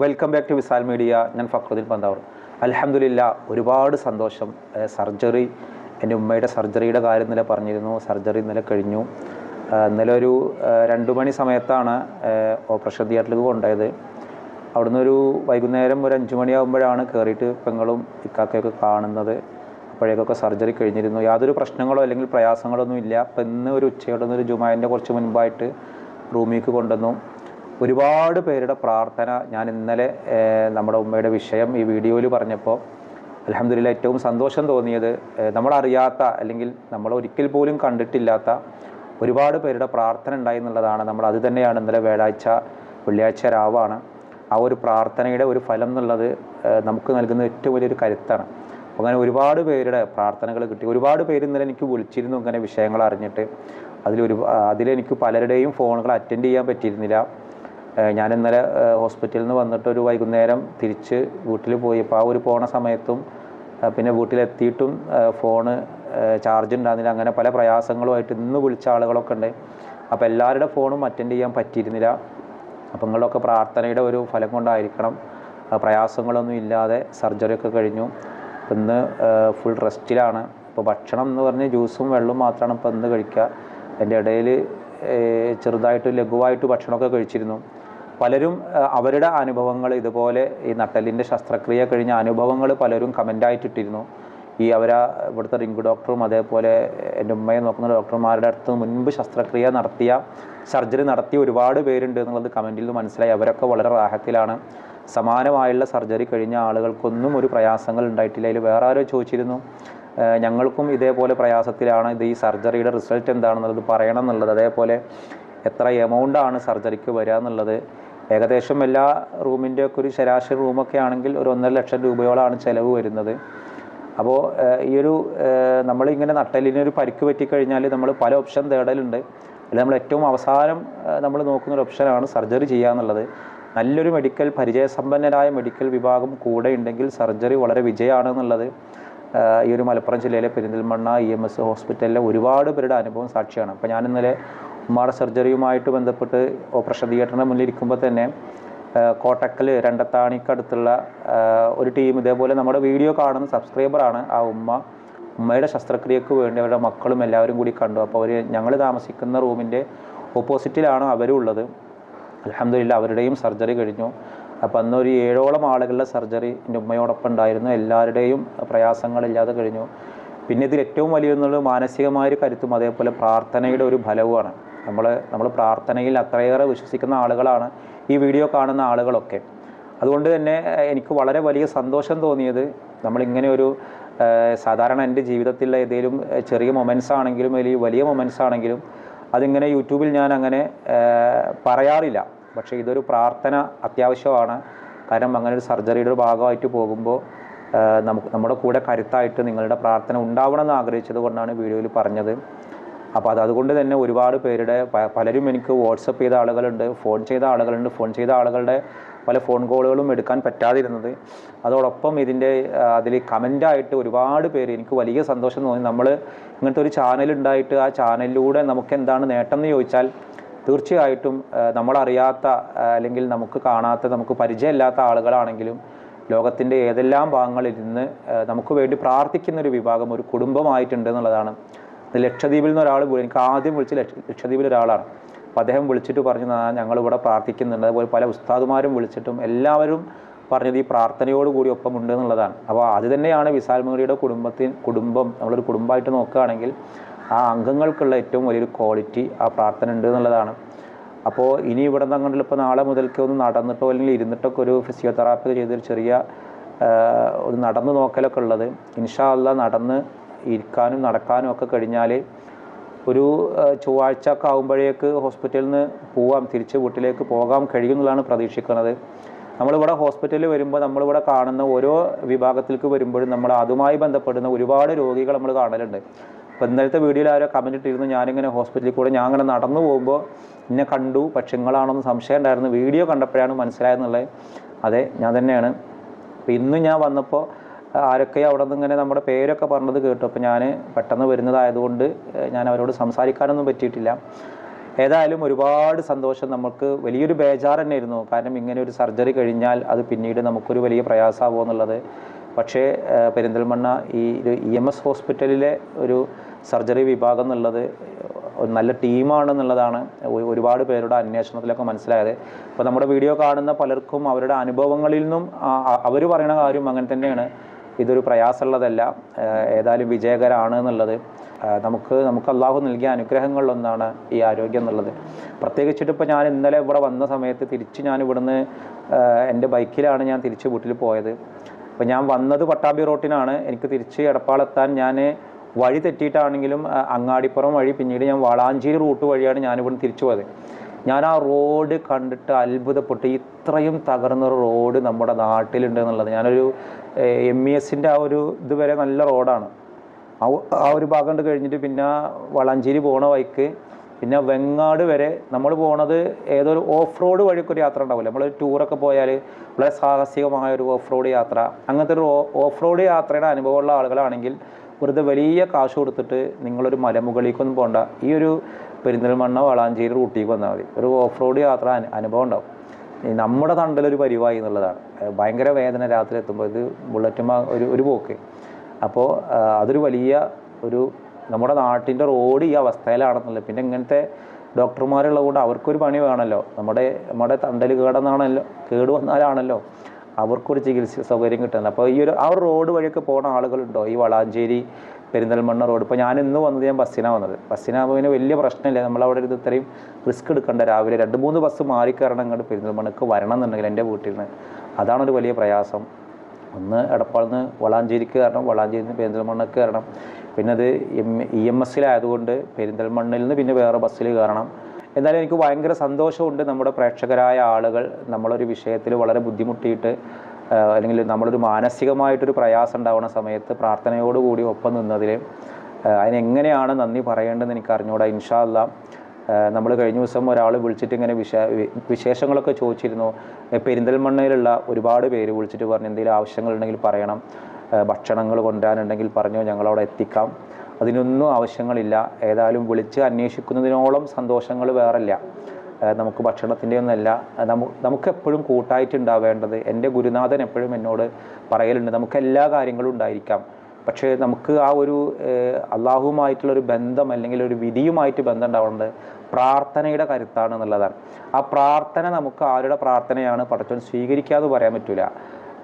Welcome back to Visal media ഞാൻ ഫക്രുദ്ദീൻ പന്താവർ. അലഹമില്ല ഒരുപാട് സന്തോഷം. സർജറി എന്റെ ഉമ്മയുടെ സർജറിയുടെ കാര്യം ഇന്നലെ പറഞ്ഞിരുന്നു. സർജറി ഇന്നലെ കഴിഞ്ഞു. ഇന്നലെ ഒരു രണ്ട് മണി സമയത്താണ് ഓപ്പറേഷൻ തിയേറ്ററിലേക്ക് കൊണ്ടുപോയത്. അവിടുന്ന് ഒരു വൈകുന്നേരം ഒരു അഞ്ച് മണിയാകുമ്പോഴാണ് കയറിയിട്ട് പെങ്ങളും ഇക്കാക്കയൊക്കെ കാണുന്നത്. അപ്പോഴേക്കൊക്കെ സർജറി കഴിഞ്ഞിരുന്നു. യാതൊരു പ്രശ്നങ്ങളോ അല്ലെങ്കിൽ പ്രയാസങ്ങളോ ഒന്നും ഇല്ല. അപ്പം ഇന്ന് ഒരു ഉച്ചയോടെ ഒരു ജുമാന്റെ കുറച്ച് മുൻപായിട്ട് റൂമിലേക്ക് കൊണ്ടുവന്നു. ഒരുപാട് പേരുടെ പ്രാർത്ഥന ഞാൻ ഇന്നലെ നമ്മുടെ ഉമ്മയുടെ വിഷയം ഈ വീഡിയോയിൽ പറഞ്ഞപ്പോൾ അലഹമ്മദില്ല ഏറ്റവും സന്തോഷം തോന്നിയത് നമ്മളറിയാത്ത അല്ലെങ്കിൽ നമ്മൾ ഒരിക്കൽ പോലും കണ്ടിട്ടില്ലാത്ത ഒരുപാട് പേരുടെ പ്രാർത്ഥന ഉണ്ടായി എന്നുള്ളതാണ്. നമ്മൾ അത് തന്നെയാണ് ഇന്നലെ വ്യാഴാഴ്ച വെള്ളിയാഴ്ച രാവാണ്. ആ ഒരു പ്രാർത്ഥനയുടെ ഒരു ഫലം എന്നുള്ളത് നമുക്ക് നൽകുന്ന ഏറ്റവും വലിയൊരു കരുത്താണ്. അങ്ങനെ ഒരുപാട് പേരുടെ പ്രാർത്ഥനകൾ കിട്ടി. ഒരുപാട് പേര് ഇന്നലെ എനിക്ക് വിളിച്ചിരുന്നു ഇങ്ങനെ വിഷയങ്ങൾ അറിഞ്ഞിട്ട്. അതിലൊരു അതിലെനിക്ക് പലരുടെയും ഫോണുകൾ അറ്റൻഡ് ചെയ്യാൻ പറ്റിയിരുന്നില്ല. ഞാൻ ഇന്നലെ ഹോസ്പിറ്റലിൽ നിന്ന് വന്നിട്ട് ഒരു വൈകുന്നേരം തിരിച്ച് വീട്ടിൽ പോയി. അപ്പോൾ ആ ഒരു പോണ സമയത്തും പിന്നെ വീട്ടിലെത്തിയിട്ടും ഫോണ് ചാർജ് ഉണ്ടായിരുന്നില്ല അങ്ങനെ പല പ്രയാസങ്ങളുമായിട്ട് ഇന്ന് വിളിച്ച ആളുകളൊക്കെ ഉണ്ട് അപ്പോൾ എല്ലാവരുടെ ഫോണും അറ്റൻഡ് ചെയ്യാൻ പറ്റിയിരുന്നില്ല. അപ്പം നിങ്ങളുടെയൊക്കെ പ്രാർത്ഥനയുടെ ഒരു ഫലം കൊണ്ടായിരിക്കണം. പ്രയാസങ്ങളൊന്നും ഇല്ലാതെ സർജറിയൊക്കെ കഴിഞ്ഞു. ഇന്ന് ഫുൾ റെസ്റ്റിലാണ് ഇപ്പോൾ ഭക്ഷണം എന്ന് പറഞ്ഞാൽ ജ്യൂസും വെള്ളവും മാത്രമാണ് ഇപ്പോൾ ഇന്ന് കഴിക്കുക എന്റെ ഇടയിൽ ചെറുതായിട്ട് ലഘുവായിട്ട് ഭക്ഷണമൊക്കെ കഴിച്ചിരുന്നു. പലരും അവരുടെ അനുഭവങ്ങൾ ഇതുപോലെ ഈ നട്ടലിന്റെ ശസ്ത്രക്രിയ കഴിഞ്ഞ അനുഭവങ്ങൾ പലരും കമന്റായിട്ടിട്ടിരുന്നു ഈ അവരാ ഇവിടുത്തെ റിങ്ക് ഡോക്ടറും അതേപോലെ എന്റെ ഉമ്മയെ നോക്കുന്ന ഡോക്ടർമാരുടെ അടുത്ത് മുൻപ് ശസ്ത്രക്രിയ നടത്തിയ സർജറി നടത്തിയ ഒരുപാട് പേരുണ്ട് എന്നുള്ളത് കമന്റിൽ നിന്ന് മനസ്സിലായി. അവരൊക്കെ വളരെ റാഹത്തിലാണ്. സമാനമായുള്ള സർജറി കഴിഞ്ഞ ആളുകൾക്കൊന്നും ഒരു പ്രയാസങ്ങൾ ഉണ്ടായിട്ടില്ല. അതിൽ വേറെ ആരോ ചോദിച്ചിരുന്നു ഞങ്ങൾക്കും ഇതേപോലെ പ്രയാസത്തിലാണ്. ഇത് ഈ സർജറിയുടെ റിസൾട്ട് എന്താണെന്നുള്ളത് പറയണം എന്നുള്ളത്. അതേപോലെ എത്ര എമൗണ്ടാണ് സർജറിക്ക് വരിക എന്നുള്ളത്. ഏകദേശം എല്ലാ റൂമിന്റെ ഒക്കെ ഒരു ശരാശരി റൂമൊക്കെ ആണെങ്കിൽ ഒരു ഒന്നര ലക്ഷം രൂപയോളമാണ് ചിലവ് വരുന്നത്. അപ്പോൾ ഈ ഒരു നമ്മളിങ്ങനെ നട്ടലിന് ഒരു പരിക്ക് പറ്റിക്കഴിഞ്ഞാൽ നമ്മൾ പല ഓപ്ഷൻ തേടലുണ്ട്. അല്ലെങ്കിൽ നമ്മൾ ഏറ്റവും അവസാനം നമ്മൾ നോക്കുന്ന ഒരു ഓപ്ഷനാണ് സർജറി ചെയ്യുക എന്നുള്ളത്. നല്ലൊരു മെഡിക്കൽ പരിചയസമ്പന്നരായ മെഡിക്കൽ വിഭാഗം കൂടെ ഉണ്ടെങ്കിൽ സർജറി വളരെ വിജയമാണ് എന്നുള്ളത്. ഈ ഒരു മലപ്പുറം ജില്ലയിലെ പെരിന്തൽമണ്ണ ഇ എം എസ് ഹോസ്പിറ്റലിലെ ഒരുപാട് പേരുടെ അനുഭവം സാക്ഷിയാണ്. അപ്പോൾ ഞാൻ ഇന്നലെ ഉമ്മാടെ സർജറിയുമായിട്ട് ബന്ധപ്പെട്ട് ഓപ്പറേഷൻ തിയേറ്ററിന് മുന്നിലിരിക്കുമ്പോൾ തന്നെ കോട്ടക്കൽ രണ്ടത്താണിക്കടുത്തുള്ള ഒരു ടീം ഇതേപോലെ നമ്മുടെ വീഡിയോ കാണുന്ന സബ്സ്ക്രൈബറാണ് ആ ഉമ്മ. ഉമ്മയുടെ ശസ്ത്രക്രിയക്ക് വേണ്ടി അവരുടെ മക്കളും എല്ലാവരും കൂടി കണ്ടു. അപ്പോൾ അവർ ഞങ്ങൾ താമസിക്കുന്ന റൂമിന്റെ ഓപ്പോസിറ്റിലാണ് അവരും ഉള്ളത് അലഹമില്ല അവരുടെയും സർജറി കഴിഞ്ഞു. അപ്പോൾ അന്ന് ഒരു ഏഴോളം ആളുകളുടെ സർജറി എന്റെ ഉമ്മയോടൊപ്പം ഉണ്ടായിരുന്നു. എല്ലാവരുടെയും പ്രയാസങ്ങളില്ലാതെ കഴിഞ്ഞു. പിന്നെ ഇതിൽ ഏറ്റവും വലിയൊന്നുള്ളത് മാനസികമായൊരു കരുത്തും അതേപോലെ പ്രാർത്ഥനയുടെ ഒരു ഫലവുമാണ്. നമ്മൾ നമ്മൾ പ്രാർത്ഥനയിൽ അത്രയേറെ വിശ്വസിക്കുന്ന ആളുകളാണ് ഈ വീഡിയോ കാണുന്ന ആളുകളൊക്കെ. അതുകൊണ്ട് തന്നെ എനിക്ക് വളരെ വലിയ സന്തോഷം തോന്നിയത് നമ്മളിങ്ങനെ ഒരു സാധാരണ എന്റെ ജീവിതത്തിലെ ഏതെങ്കിലും ചെറിയ മൊമെന്റ്സ് ആണെങ്കിലും അല്ലെങ്കിൽ വലിയ മൊമെന്റ്സ് ആണെങ്കിലും അതിങ്ങനെ യൂട്യൂബിൽ ഞാൻ അങ്ങനെ പറയാറില്ല. പക്ഷേ ഇതൊരു പ്രാർത്ഥന അത്യാവശ്യമാണ്. കാരണം അങ്ങനെ ഒരു സർജറിയുടെ ഒരു ഭാഗമായിട്ട് പോകുമ്പോൾ നമുക്ക് നമ്മുടെ കൂടെ കരുത്തായിട്ട് നിങ്ങളുടെ പ്രാർത്ഥന ഉണ്ടാവണമെന്ന് ആഗ്രഹിച്ചത് കൊണ്ടാണ് വീഡിയോയിൽ പറഞ്ഞത്. അപ്പോൾ അത് അതുകൊണ്ട് തന്നെ ഒരുപാട് പേരുടെ പലരും എനിക്ക് വാട്സപ്പ് ചെയ്ത ആളുകളുണ്ട് ഫോൺ ചെയ്ത ആളുകളുണ്ട് ഫോൺ ചെയ്ത ആളുകളുടെ പല ഫോൺ കോളുകളും എടുക്കാൻ പറ്റാതിരുന്നത്. അതോടൊപ്പം ഇതിന്റെ അതിൽ കമന്റായിട്ട് ഒരുപാട് പേര് എനിക്ക് വലിയ സന്തോഷം തോന്നി. നമ്മൾ ഇങ്ങനത്തെ ഒരു ചാനൽ ഉണ്ടായിട്ട് ആ ചാനലിലൂടെ നമുക്ക് എന്താണ് നേട്ടം എന്ന് ചോദിച്ചാൽ തീർച്ചയായിട്ടും നമ്മളറിയാത്ത അല്ലെങ്കിൽ നമുക്ക് കാണാത്ത നമുക്ക് പരിചയമില്ലാത്ത ആളുകളാണെങ്കിലും ലോകത്തിന്റെ ഏതെല്ലാം ഭാഗങ്ങളിൽ നിന്ന് നമുക്ക് വേണ്ടി പ്രാർത്ഥിക്കുന്ന ഒരു വിഭാഗം ഒരു കുടുംബമായിട്ടുണ്ട് എന്നുള്ളതാണ്. ലക്ഷദ്വീപിൽ നിന്ന് ഒരാൾ വിളി- എനിക്ക് ആദ്യം വിളിച്ച് ലക്ഷ ലക്ഷദ്വീപിൽ ഒരാളാണ്. അപ്പോൾ അദ്ദേഹം വിളിച്ചിട്ട് പറഞ്ഞു "നാ- ഞങ്ങളിവിടെ പ്രാർത്ഥിക്കുന്നുണ്ട്. അതുപോലെ പല ഉസ്താദുമാരും വിളിച്ചിട്ടും എല്ലാവരും പറഞ്ഞത് ഈ പ്രാർത്ഥനയോട് കൂടി ഒപ്പമുണ്ട് എന്നുള്ളതാണ്. അപ്പോൾ അത് തന്നെയാണ് വിശാൽ കുടുംബത്തിന് കുടുംബത്തിൽ കുടുംബം. നമ്മളൊരു കുടുംബമായിട്ട് നോക്കുകയാണെങ്കിൽ ആ അംഗങ്ങൾക്കുള്ള ഏറ്റവും വലിയൊരു ക്വാളിറ്റി ആ പ്രാർത്ഥന ഉണ്ട് എന്നുള്ളതാണ്. അപ്പോൾ ഇനി ഇവിടെ നിന്ന് അങ്ങോട്ടുള്ള ഇപ്പോൾ നാളെ മുതൽക്ക് ഒന്ന് നടന്നിട്ടോ അല്ലെങ്കിൽ ഇരുന്നിട്ടൊക്കെ ഒരു ഫിസിയോതെറാപ്പി ചെയ്തൊരു ചെറിയ ഒന്ന് നടന്നു നോക്കലൊക്കെ ഉള്ളത് ഇൻഷാ അല്ല നടന്ന് ഇരിക്കാനും നടക്കാനും ഒക്കെ കഴിഞ്ഞാൽ ഒരു ചൊവ്വാഴ്ച ഒക്കെ ആകുമ്പോഴേക്ക് ഹോസ്പിറ്റലിൽ നിന്ന് പോവാം തിരിച്ച് വീട്ടിലേക്ക് പോകാം കഴിയുമെന്നുള്ളതാണ് പ്രതീക്ഷിക്കുന്നത്. നമ്മളിവിടെ ഹോസ്പിറ്റലിൽ വരുമ്പോൾ നമ്മളിവിടെ കാണുന്ന ഓരോ വിഭാഗത്തിലേക്ക് വരുമ്പോഴും നമ്മൾ അതുമായി ബന്ധപ്പെടുന്ന ഒരുപാട് രോഗികൾ നമ്മൾ കാണലുണ്ട്. അപ്പോൾ ഇന്നലത്തെ വീഡിയോയിൽ ആരോ കമന്റ് ഇട്ടിരുന്നു ഞാനിങ്ങനെ ഹോസ്പിറ്റലിൽ കൂടെ ഞാൻ അങ്ങനെ നടന്നു പോകുമ്പോൾ എന്നെ കണ്ടു പക്ഷെ നിങ്ങളാണെന്ന് സംശയം ഉണ്ടായിരുന്നു. വീഡിയോ കണ്ടപ്പോഴാണ് മനസ്സിലായെന്നുള്ളത്. അതെ ഞാൻ തന്നെയാണ്. അപ്പോൾ ഇന്ന് ഞാൻ വന്നപ്പോൾ ആരൊക്കെ അവിടെ നിന്ന് ഇങ്ങനെ നമ്മുടെ പേരൊക്കെ പറഞ്ഞത് കേട്ടു. അപ്പോൾ ഞാൻ പെട്ടെന്ന് വരുന്നതായതുകൊണ്ട് ഞാൻ അവരോട് സംസാരിക്കാനൊന്നും പറ്റിയിട്ടില്ല. ഏതായാലും ഒരുപാട് സന്തോഷം. നമുക്ക് വലിയൊരു ബേജാർ തന്നെയായിരുന്നു കാരണം ഇങ്ങനെ ഒരു സർജറി കഴിഞ്ഞാൽ അത് പിന്നീട് നമുക്കൊരു വലിയ പ്രയാസമാകുമോ എന്നുള്ളത്. പക്ഷേ പെരിന്തൽമണ്ണ ഈ ഒരു ഇ എം എസ് ഹോസ്പിറ്റലിലെ ഒരു സർജറി വിഭാഗം എന്നുള്ളത് നല്ല ടീമാണെന്നുള്ളതാണ് ഒരുപാട് പേരുടെ അന്വേഷണത്തിലൊക്കെ മനസ്സിലായത്. അപ്പോൾ നമ്മുടെ വീഡിയോ കാണുന്ന പലർക്കും അവരുടെ അനുഭവങ്ങളിൽ നിന്നും അവർ പറയുന്ന കാര്യം അങ്ങനെ തന്നെയാണ്. ഇതൊരു പ്രയാസമുള്ളതല്ല. ഏതായാലും വിജയകരമാണ് എന്നുള്ളത്. നമുക്ക് നമുക്ക് അള്ളാഹു നൽകിയ അനുഗ്രഹങ്ങളിലൊന്നാണ് ഈ ആരോഗ്യം എന്നുള്ളത്. പ്രത്യേകിച്ചിട്ട് ഇപ്പോൾ ഞാൻ ഇന്നലെ ഇവിടെ വന്ന സമയത്ത് തിരിച്ച് ഞാൻ ഇവിടുന്ന് എന്റെ ബൈക്കിലാണ് ഞാൻ തിരിച്ച് വീട്ടിൽ പോയത്. അപ്പോൾ ഞാൻ വന്നത് പട്ടാമ്പി റോട്ടിനാണ്. എനിക്ക് തിരിച്ച് എടപ്പാളെത്താൻ ഞാൻ വഴി തെറ്റിയിട്ടാണെങ്കിലും അങ്ങാടിപ്പുറം വഴി പിന്നീട് ഞാൻ വളാഞ്ചേരി റൂട്ട് വഴിയാണ് ഞാനിവിടെ തിരിച്ചു പോയത്. ഞാൻ ആ റോഡ് കണ്ടിട്ട് അത്ഭുതപ്പെട്ടു. ഇത്രയും തകർന്നൊരു റോഡ് നമ്മുടെ നാട്ടിലുണ്ട് എന്നുള്ളത്. ഞാനൊരു എം ഇ എസിന്റെ ആ ഒരു ഇതുവരെ നല്ല റോഡാണ്. ആ ഒരു ഭാഗം കണ്ട് കഴിഞ്ഞിട്ട് പിന്നെ വളഞ്ചേരി പോണ വഴിക്ക് പിന്നെ വെങ്ങാട് വരെ നമ്മൾ പോണത് ഏതൊരു ഓഫ് റോഡ് വഴിക്ക് ഒരു യാത്ര ഉണ്ടാവില്ല. നമ്മൾ ടൂറൊക്കെ പോയാൽ വളരെ സാഹസികമായ ഒരു ഓഫ് റോഡ് യാത്ര. അങ്ങനത്തെ ഒരു ഓഫ് റോഡ് യാത്രയുടെ അനുഭവമുള്ള ആളുകളാണെങ്കിൽ വെറുതെ വലിയ കാശ് കൊടുത്തിട്ട് നിങ്ങളൊരു മലമുകളിലേക്കൊന്നും പോകണ്ട ഈ ഒരു പെരിന്തൽമണ്ണ വളാഞ്ചേരി റൂട്ടിലേക്ക് വന്നാൽ മതി. ഒരു ഓഫ് റോഡ് യാത്ര അനുഭവം ഉണ്ടാവും. നമ്മുടെ തണ്ടിലൊരു പരിവായി എന്നുള്ളതാണ്. ഭയങ്കര വേദന രാത്രി എത്തുമ്പോൾ ഇത് ബുള്ളറ്റുമ ഒരു ഒരു പോക്ക്. അപ്പോൾ അതൊരു വലിയ ഒരു നമ്മുടെ നാട്ടിന്റെ റോഡ് ഈ അവസ്ഥയിലാണെന്നുള്ളത്. പിന്നെ ഇങ്ങനത്തെ ഡോക്ടർമാരുള്ളത് കൊണ്ട് അവർക്കൊരു പണി വേണമല്ലോ. നമ്മുടെ നമ്മുടെ തണ്ടൽ കേടെന്നാണല്ലോ കേട് വന്നാലാണല്ലോ. അവർക്കൊരു ചികിത്സ സൗകര്യം കിട്ടുന്നത് അപ്പോൾ ഈ ഒരു ആ ഒരു റോഡ് വഴിയൊക്കെ പോകുന്ന ആളുകളുണ്ടോ? ഈ വളാഞ്ചേരി പെരിന്തൽമണ്ണ റോഡ്. ഇപ്പോൾ ഞാൻ ഇന്ന് വന്നത് ഞാൻ ബസ്സിനാണ് വന്നത്. ബസ്സിനാകുമ്പോൾ വലിയ പ്രശ്നമില്ല. നമ്മളവിടെ ഇത് ഇത്രയും റിസ്ക് എടുക്കണ്ട രാവിലെ രണ്ട് മൂന്ന് ബസ് മാറിക്കയറണം ഇങ്ങോട്ട് പെരിന്തൽമണ്ണക്ക് വരണം എന്നുണ്ടെങ്കിൽ എന്റെ വീട്ടിൽ നിന്ന് അതാണൊരു വലിയ പ്രയാസം. ഒന്ന് എടപ്പാളിൽ നിന്ന് വളാഞ്ചേരിക്ക് കയറണം വളാഞ്ചേരി നിന്ന് പെരിന്തൽമണ്ണക്ക് കയറണം. പിന്നെ അത് എം ഇ എം എസ്സിലായതുകൊണ്ട് പെരിന്തൽമണ്ണിൽ നിന്ന് പിന്നെ വേറെ ബസ്സിൽ കയറണം. എന്നാലും എനിക്ക് ഭയങ്കര സന്തോഷമുണ്ട് നമ്മുടെ പ്രേക്ഷകരായ ആളുകൾ നമ്മളൊരു വിഷയത്തിൽ വളരെ ബുദ്ധിമുട്ടിയിട്ട് അല്ലെങ്കിൽ നമ്മളൊരു മാനസികമായിട്ടൊരു പ്രയാസം ഉണ്ടാവുന്ന സമയത്ത് പ്രാർത്ഥനയോടുകൂടി ഒപ്പം നിന്നതിൽ അതിനെങ്ങനെയാണ് നന്ദി പറയേണ്ടതെന്ന് എനിക്ക് അറിഞ്ഞുകൂടാ ഇൻഷാല്ല നമ്മൾ കഴിഞ്ഞ ദിവസം ഒരാൾ വിളിച്ചിട്ട് ഇങ്ങനെ വിശ വിശേഷങ്ങളൊക്കെ ചോദിച്ചിരുന്നു. പെരിന്തൽമണ്ണയിലുള്ള ഒരുപാട് പേര് വിളിച്ചിട്ട് പറഞ്ഞു എന്തെങ്കിലും ആവശ്യങ്ങളുണ്ടെങ്കിൽ പറയണം. ഭക്ഷണങ്ങൾ കൊണ്ടുവരാനുണ്ടെങ്കിൽ പറഞ്ഞു ഞങ്ങളവിടെ എത്തിക്കാം. അതിനൊന്നും ആവശ്യങ്ങളില്ല. ഏതായാലും വിളിച്ച് അന്വേഷിക്കുന്നതിനോളം സന്തോഷങ്ങൾ വേറല്ല നമുക്ക് ഭക്ഷണത്തിന്റെ ഒന്നല്ല നമുക്ക് നമുക്കെപ്പോഴും കൂട്ടായിട്ടുണ്ടാവേണ്ടത് എന്റെ ഗുരുനാഥൻ എപ്പോഴും എന്നോട് പറയലുണ്ട്. നമുക്ക് എല്ലാ കാര്യങ്ങളും ഉണ്ടായിരിക്കാം. പക്ഷേ നമുക്ക് ആ ഒരു അള്ളാഹുവുമായിട്ടുള്ള ഒരു ബന്ധം അല്ലെങ്കിൽ ഒരു വിധിയുമായിട്ട് ബന്ധം ഉണ്ടാവേണ്ടത് പ്രാർത്ഥനയുടെ കരുത്താണ് എന്നുള്ളതാണ് ആ പ്രാർത്ഥന നമുക്ക് ആരുടെ പ്രാർത്ഥനയാണ്? പടച്ചോൻ സ്വീകരിക്കാതെ പറയാൻ പറ്റില്ല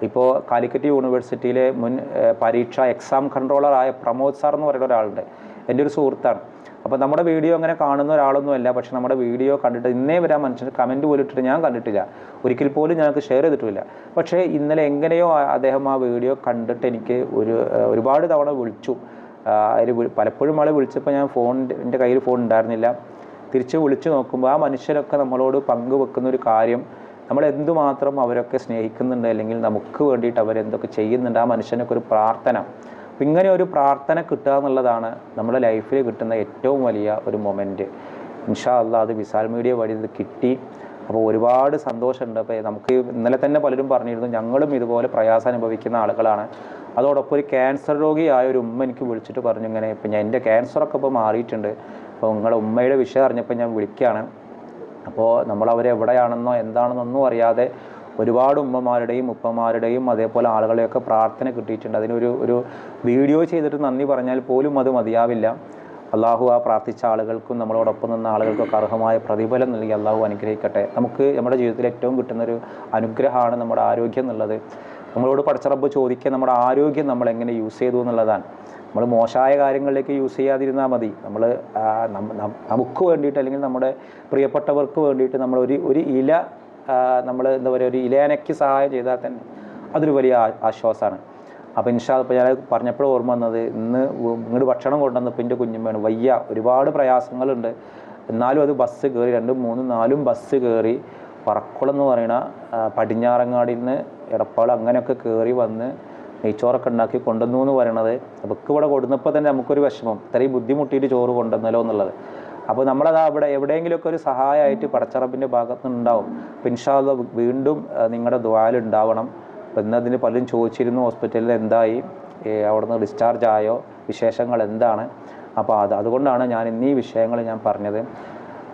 ഇപ്പോൾ കാലിക്കറ്റ് യൂണിവേഴ്സിറ്റിയിലെ മുൻ പരീക്ഷ എക്സാം കൺട്രോളറായ പ്രമോദ് സാർ എന്ന് പറയുന്ന ഒരാളുണ്ട്. എന്റെ ഒരു സുഹൃത്താണ്. അപ്പോൾ നമ്മുടെ വീഡിയോ അങ്ങനെ കാണുന്ന ഒരാളൊന്നുമല്ല പക്ഷെ നമ്മുടെ വീഡിയോ കണ്ടിട്ട് ഇന്നേ വരെ ആ മനുഷ്യന് കമന്റ് പോലും ഇട്ടിട്ട് ഞാൻ കണ്ടിട്ടില്ല. ഒരിക്കൽ പോലും ഞങ്ങൾക്ക് ഷെയർ ചെയ്തിട്ടില്ല. പക്ഷേ ഇന്നലെ എങ്ങനെയോ അദ്ദേഹം ആ വീഡിയോ കണ്ടിട്ട് എനിക്ക് ഒരു ഒരുപാട് തവണ വിളിച്ചു. അതിൽ പലപ്പോഴും ആളെ വിളിച്ചപ്പോൾ ഞാൻ ഫോൺ എന്റെ കയ്യിൽ ഫോൺ ഉണ്ടായിരുന്നില്ല. തിരിച്ച് വിളിച്ചു നോക്കുമ്പോൾ ആ മനുഷ്യരൊക്കെ നമ്മളോട് പങ്കുവെക്കുന്ന ഒരു കാര്യം നമ്മൾ എന്തുമാത്രം അവരൊക്കെ സ്നേഹിക്കുന്നുണ്ട് അല്ലെങ്കിൽ നമുക്ക് വേണ്ടിയിട്ട് അവരെന്തൊക്കെ ചെയ്യുന്നുണ്ട് ആ മനുഷ്യനൊക്കെ ഒരു പ്രാർത്ഥന. ഇങ്ങനെ ഒരു പ്രാർത്ഥന കിട്ടുക എന്നുള്ളതാണ് നമ്മുടെ ലൈഫിൽ കിട്ടുന്ന ഏറ്റവും വലിയ ഒരു മൊമെന്റ് ഇൻഷാ അല്ല അത് വിസാൽ മീഡിയ വഴി ഇത് കിട്ടി. അപ്പോൾ ഒരുപാട് സന്തോഷമുണ്ട്. അപ്പോൾ നമുക്ക് ഇന്നലെ തന്നെ പലരും പറഞ്ഞിരുന്നു ഞങ്ങളും ഇതുപോലെ പ്രയാസം അനുഭവിക്കുന്ന ആളുകളാണ്. അതോടൊപ്പം ഒരു ക്യാൻസർ രോഗിയായ ഒരു ഉമ്മ എനിക്ക് വിളിച്ചിട്ട് പറഞ്ഞു ഇങ്ങനെ ഇപ്പം ഞാൻ എന്റെ ക്യാൻസറൊക്കെ ഇപ്പോൾ മാറിയിട്ടുണ്ട്. അപ്പോൾ നിങ്ങളുടെ ഉമ്മയുടെ വിഷയം അറിഞ്ഞപ്പോൾ ഞാൻ വിളിക്കുകയാണ്. അപ്പോൾ നമ്മൾ അവരെവിടെയാണെന്നോ എന്താണെന്നൊന്നും അറിയാതെ ഒരുപാട് ഉമ്മമാരുടെയും ഉപ്പമാരുടെയും അതേപോലെ ആളുകളെയൊക്കെ പ്രാർത്ഥന കിട്ടിയിട്ടുണ്ട്. അതിനൊരു ഒരു വീഡിയോ ചെയ്തിട്ട് നന്ദി പറഞ്ഞാൽ പോലും അത് മതിയാവില്ല. അള്ളാഹു ആ പ്രാർത്ഥിച്ച ആളുകൾക്കും നമ്മളോടൊപ്പം നിന്ന ആളുകൾക്കൊക്കെ അർഹമായ പ്രതിഫലം നൽകി അള്ളാഹു അനുഗ്രഹിക്കട്ടെ. നമുക്ക് നമ്മുടെ ജീവിതത്തിൽ ഏറ്റവും കിട്ടുന്നൊരു അനുഗ്രഹമാണ് നമ്മുടെ ആരോഗ്യം എന്നുള്ളത്. നമ്മളോട് പഠിച്ചറബ് ചോദിക്കുക നമ്മുടെ ആരോഗ്യം നമ്മൾ എങ്ങനെ യൂസ് ചെയ്തു എന്നുള്ളതാണ്. നമ്മൾ മോശമായ കാര്യങ്ങളിലേക്ക് യൂസ് ചെയ്യാതിരുന്നാൽ മതി. നമ്മൾ നമുക്ക് വേണ്ടിയിട്ട് അല്ലെങ്കിൽ നമ്മുടെ പ്രിയപ്പെട്ടവർക്ക് വേണ്ടിയിട്ട് നമ്മൾ ഒരു ഒരു ഇല നമ്മൾ എന്താ പറയുക ഒരു ഇലയനയ്ക്ക് സഹായം ചെയ്താൽ തന്നെ അതൊരു വലിയ ആശ്വാസമാണ്. അപ്പോൾ ഇൻഷാ ഇപ്പോൾ ഞാൻ പറഞ്ഞപ്പോഴും ഓർമ്മ വന്നത് ഇന്ന് ഇങ്ങോട്ട് ഭക്ഷണം കൊണ്ടുവന്നപ്പോൾ എന്റെ കുഞ്ഞുമ്മയാണ് വയ്യ ഒരുപാട് പ്രയാസങ്ങളുണ്ട്. എന്നാലും അത് ബസ് കയറി രണ്ടും മൂന്നും നാലും ബസ് കയറി പറക്കുളം എന്ന് പറയണ പടിഞ്ഞാറങ്ങാടിന്ന് എടപ്പാൾ അങ്ങനെയൊക്കെ കയറി വന്ന് നെയ്ച്ചോറൊക്കെ ഉണ്ടാക്കി കൊണ്ടുവന്നു എന്ന് പറയണത്. അവർക്ക് ഇവിടെ കൊടുന്നപ്പോൾ തന്നെ നമുക്കൊരു വിഷമം. ഇത്രയും ബുദ്ധിമുട്ടിയിട്ട് ചോറ് കൊണ്ടുവന്നല്ലോ എന്നുള്ളത്. അപ്പോൾ നമ്മളത് അവിടെ എവിടെയെങ്കിലുമൊക്കെ ഒരു സഹായമായിട്ട് പടച്ചറപ്പിന്റെ ഭാഗത്ത് നിന്നുണ്ടാവും അപ്പം ഇൻഷാല്ല വീണ്ടും നിങ്ങളുടെ ദ്വാലുണ്ടാവണം എന്നതിന് പലരും ചോദിച്ചിരുന്നു ഹോസ്പിറ്റലിൽ എന്തായി? അവിടുന്ന് ഡിസ്ചാർജ് ആയോ? വിശേഷങ്ങൾ എന്താണ്? അപ്പോൾ അത് അതുകൊണ്ടാണ് ഞാൻ ഇന്നീ വിഷയങ്ങൾ ഞാൻ പറഞ്ഞത്.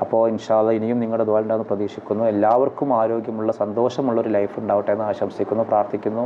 അപ്പോൾ ഇൻഷാല്ല ഇനിയും നിങ്ങളുടെ ദ്വാലുണ്ടാകുന്ന പ്രതീക്ഷിക്കുന്നു. എല്ലാവർക്കും ആരോഗ്യമുള്ള സന്തോഷമുള്ള ഒരു ലൈഫ് ഉണ്ടാവട്ടെ എന്ന് ആശംസിക്കുന്നു പ്രാർത്ഥിക്കുന്നു.